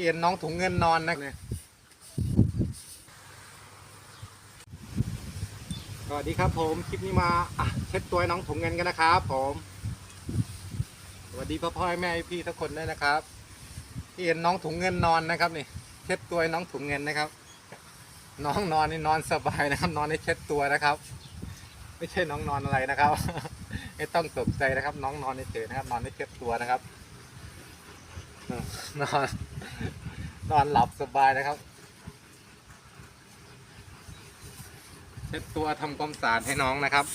ที่เห็นน้องถุงเงินนอนนะเนี่ยสวัสดีครับผม คลิปนี้มาเช็ดตัวให้น้องถุงเงินกันนะครับผม สวัสดีพ่อพ่อแม่พี่ทุกคนด้วยนะครับที่เห็นน้องถุงเงินนอนนะครับนี่เช็ดตัวให้น้องถุงเงินนะครับ น้องนอนนี่นอนสบายนะครับ นอนให้เช็ดตัวนะครับ ไม่ใช่น้องนอนอะไรนะครับ ไม่ต้องตกใจนะครับ น้องนอนเฉยนะครับ นอนให้เช็ดตัวนะครับ นอน นอนหลับสบายนะครับ เช็ดตัวทำความสะอาดให้น้องนะครับ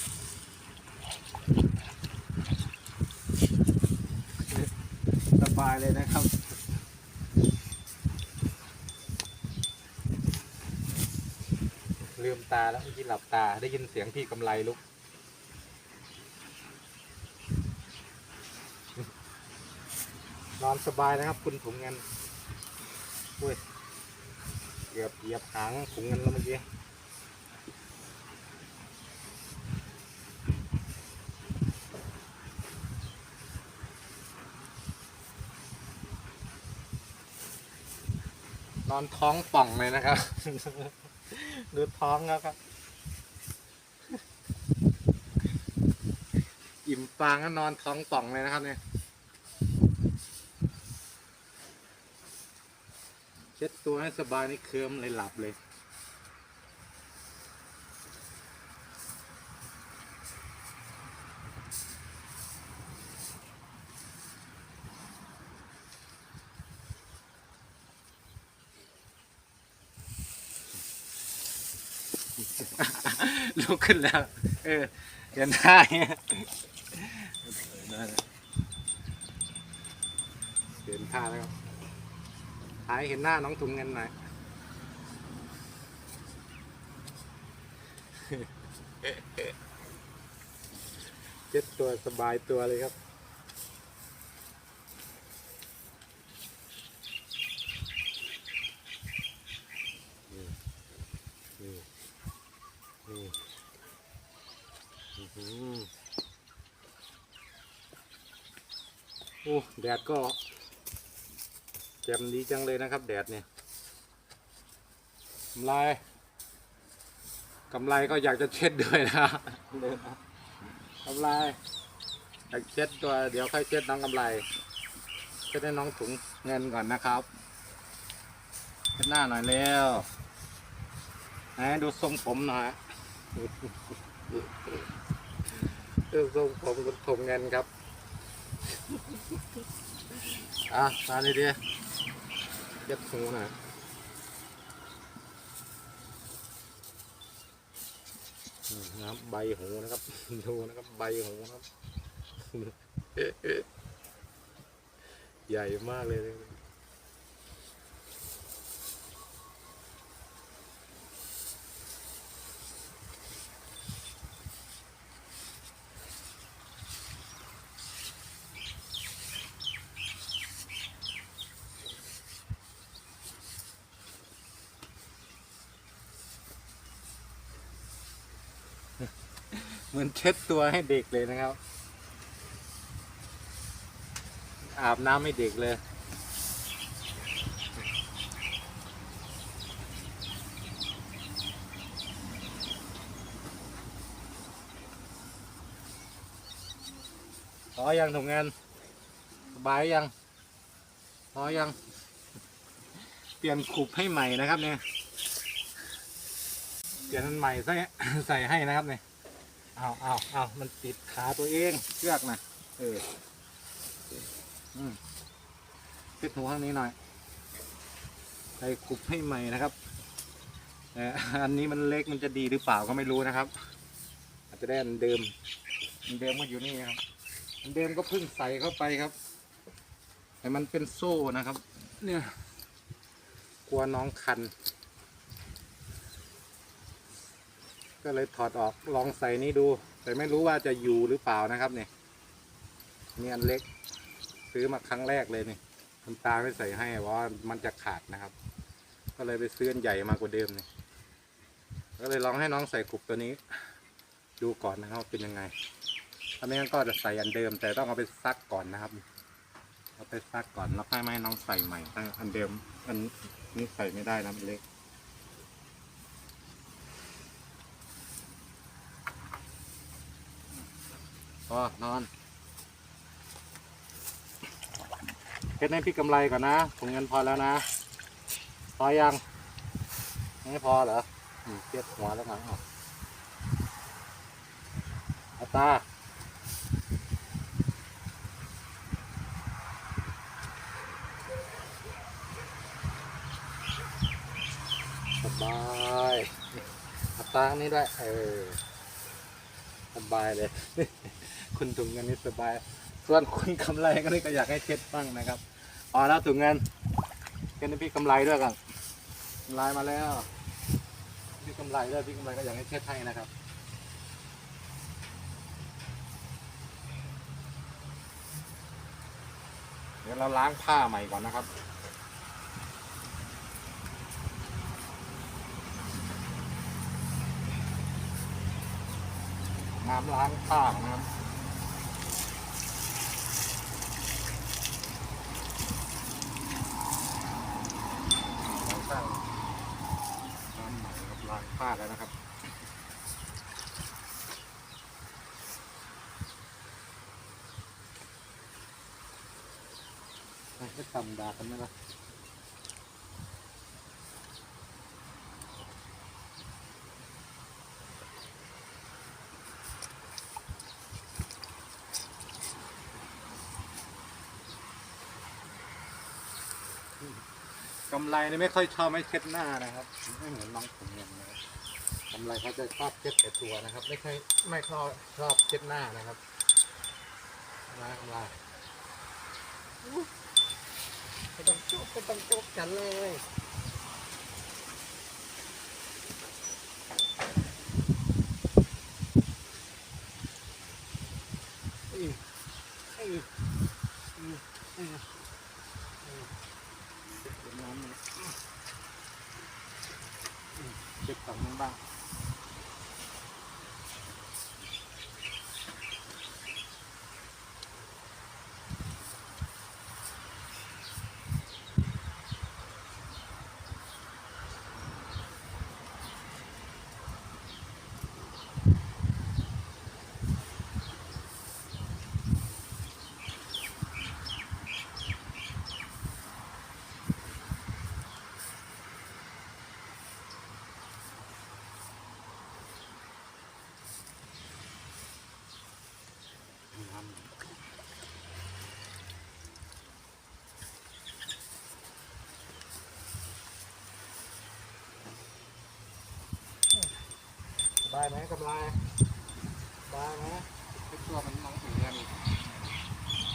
สบายเลยนะครับลืมตาแล้วเมื่อกี้หลับตาได้ยินเสียงพี่กำไรลุก นอนสบายนะครับ คุณถุงเงินอุ้ยเกือบเหยียบหางถุงเงินแล้วเมื่อกี้นอนท้องป่องเลยนะครับ ดูท้องแล้วครับ อิ่มฟางก็นอนท้องป่องเลยนะครับเนี่ย เช็ดตัวให้สบายนี่เคลิมเลยหลับเลย ลุกขึ้นแล้ว เออเรียนท่าเนี่ยเปลี่ยนท่าแล้ว หายเห็นหน้าน้องถุงเงินหน่อยเจ็ดตัวสบายตัวเลยครับ นี่นี่นี่อื้อหือโอ้แดดก็ แจ่มดีจังเลยนะครับ แดดเนี่ยกำไรกำไรก็อยากจะเช็ดด้วยนะกำไรอยากเช็ดตัวเดี๋ยวค่อยเช็ดน้องกำไรเช็ดให้น้องถุงเงินก่อนนะครับเช็ดหน้าหน่อยเร็วไหนดูทรงผมหน่อยดูทรงผมคุณถุงเงินครับ อะมาเลยดิเย็ดหูนะนะครับใบหูนะครับดูนะครับใบหูนะครับ ใหญ่มากเลย เหมือนเช็ดตัวให้เด็กเลยนะครับ อาบน้ำให้เด็กเลย พอยังทำงานสบายยังพอยัง เปลี่ยนขุบให้ใหม่นะครับเนี่ย เปลี่ยนอันใหม่ใส่ใส่ให้นะครับเนี่ย เอาเอาเอามันติดขาตัวเอง เชือกนะเอออืมปิดหูข้างนี้หน่อยใส่ขุบให้ใหม่นะครับแต่อันนี้มันเล็กมันจะดีหรือเปล่าก็ไม่รู้นะครับ อาจจะได้อันเดิมอันเดิมก็อยู่นี่ครับอันเดิมก็เพิ่งใส่เข้าไปครับ แต่มันเป็นโซ่นะครับ เนี่ย กลัวน้องคัน ก็เลยถอดออกลองใส่นี้ดู แต่ไม่รู้ว่าจะอยู่หรือเปล่านะครับเนี่ยนี่อันเล็ก ซื้อมาครั้งแรกเลยนี่คุณตาไม่ใส่ให้เพราะว่ามันจะขาดนะครับ ก็เลยไปซื้ออันใหญ่มากกว่าเดิมนี่ก็เลยลองให้น้องใส่กรุบตัวนี้ ดูก่อนนะครับเป็นยังไงถ้าไม่งั้นก็จะใส่อันเดิม แต่ต้องเอาไปซักก่อนนะครับเอาไปซักก่อนแล้วค่อยมาให้น้องใส่ใหม่อันเดิมอันนี้ใส่ไม่ได้นะมันเล็ก พอนอนเพชรให้พี่กำไรก่อนนะถุงเงินพอแล้วนะ พอยัง ไม่พอเหรอเทียบหัวแล้วมั้งเอาเอาตาสบายอัตรานี้ด้วย เออ สบายเลย คุณถุงเงินนี่สบาย ส่วนคุณกำไรก็นี่ก็อยากให้เช็ดบ้างนะครับพอแล้วถุงเงินเช็ดให้พี่กำไรด้วยกันกำไรมาแล้ว พี่กำไรด้วยพี่กำไรก็อยากให้เช็ดให้นะครับเดี๋ยวเราล้างผ้าใหม่ก่อนนะครับ น้ำล้างผ้านะครับล้างผ้าน้ำใหม่ครับล้างผ้าแล้วนะครับไม่ต่ำดากันไหมล่ะกำไรนี่ไม่ค่อยชอบไม่เช็ดหน้านะครับ ไม่เหมือนน้องผมเงินน ทำไรเขาจะชอบเช็ดแต่ตัวนะครับ ไม่ค่อยไม่ชอบชอบเช็ดหน้านะครับนะกำไรไม่ต้องจุกไม่ต้องจุกกันเลยอืออืออืออืออือเก็บน้ำเลยอืมเก็บฝั่งนู้นบ้าง สบายไหมกำไรสบายไหมคิดตัวมันน้องถึงเงิน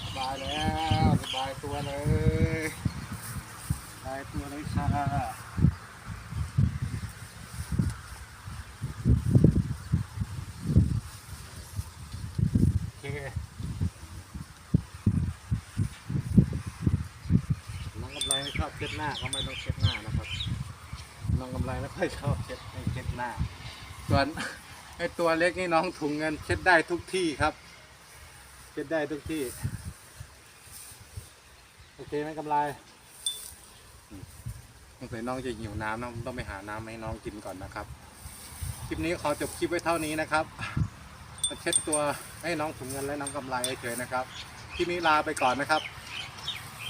สบายแล้วสบายตัวเลยสบายตัวเลยค่ะโอเคน้องกำไรไม่ชอบเช็ดหน้าก็ไม่ต้องเช็ดหน้านะครับน้องกำไรไม่ค่อยชอบเช็ดให้เช็ดหน้า ส่วนไอตัวเล็กนี่น้องถุงเงินเช็ดได้ทุกที่ครับ เช็ดได้ทุกที่ โอเคไหมกำไรสงสัยน้องจะหิวน้ำน้องต้องไปหาน้ำให้น้องกินก่อนนะครับ คลิปนี้ขอจบคลิปไว้เท่านี้นะครับเช็ดตัวให้น้องถุงเงินและน้องกำไรเฉยนะครับ คลิปนี้ลาไปก่อนนะครับ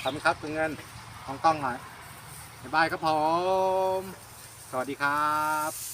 ขอบคุณครับถุงเงินของกล้องหน่อยบ๊ายบายครับผม สวัสดีครับ